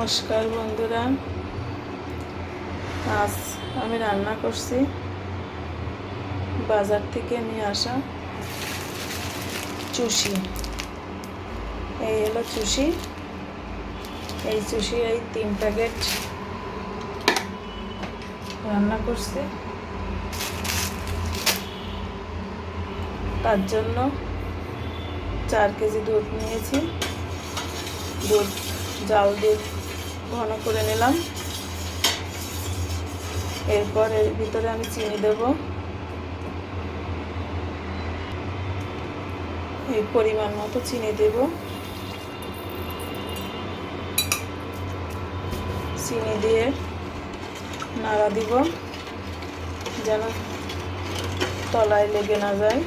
নমস্কার বন্ধুরা। আজ আমি রান্না করছি বাজার থেকে নিয়ে আসা চুষি। এই হলো চুষি। এই চুষি এই তিন প্যাকেট রান্না করছি। তার জন্য চার কেজি দুধ নিয়েছি। দুধ, জাল দিয়ে ঘন করে নিলাম। এরপর এর ভিতরে আমি চিনি দেব। এই পরিমাণ মতো চিনি দেব। চিনি দিয়ে নাড়া দিব, যেন তলায় লেগে না যায়।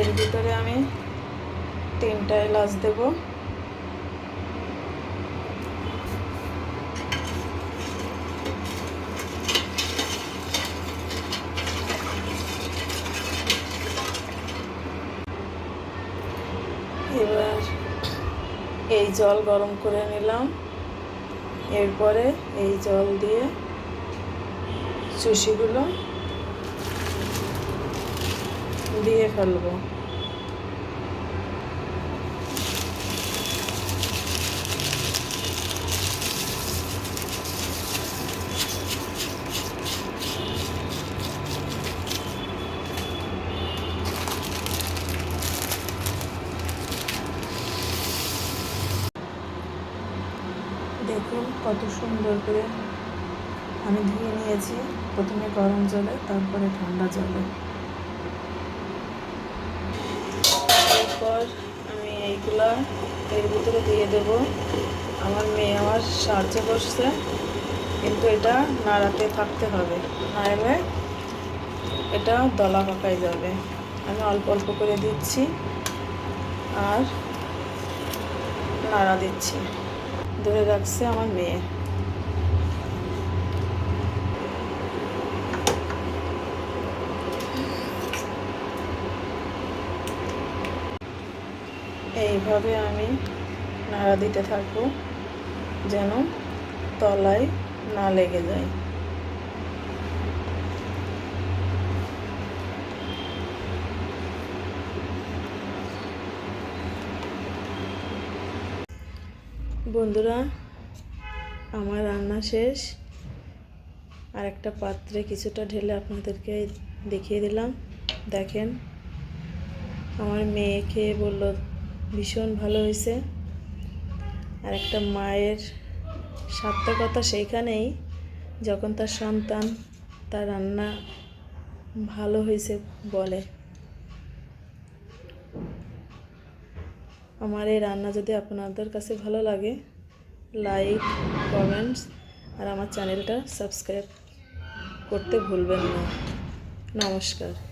এর ভিতরে আমি তিনটা এলাচ দেব। এবার এই জল গরম করে নিলাম। এরপরে এই জল দিয়ে সুশিগুলো দিয়ে ফেলব। দেখুন কত সুন্দর করে আমি ধুয়ে নিয়েছি। প্রথমে গরম জলে, তারপরে ঠান্ডা জলে। এরপর আমি এইগুলা এর ভিতরে দিয়ে দেব। আমার মেয়ে আমার সাহায্য করছে কিন্তু এটা নাড়াতে থাকতে হবে। নাড়লে এটা দলা পাকায় যাবে। আমি অল্প অল্প করে দিচ্ছি আর নাড়া দিচ্ছি। ধরে রাখছে আমার মেয়ে। এইভাবে আমি নাড়া দিতে থাকব, যেন তলায় না লেগে যায়। বন্ধুরা, আমার রান্না শেষ। আর একটা পাত্রে কিছুটা ঢেলে আপনাদেরকে দেখিয়ে দিলাম। দেখেন, আমার মেয়ে খেয়ে বলল ভীষণ ভালো হয়েছে। আর একটা মায়ের সার্থকতা সেইখানেই, যখন তার সন্তান, তার রান্না ভালো হয়েছে বলে। আমার এই রান্না যদি আপনাদের কাছে ভালো লাগে, লাইক, কমেন্টস, আর আমার চ্যানেলটা সাবস্ক্রাইব করতে ভুলবেন না। নমস্কার।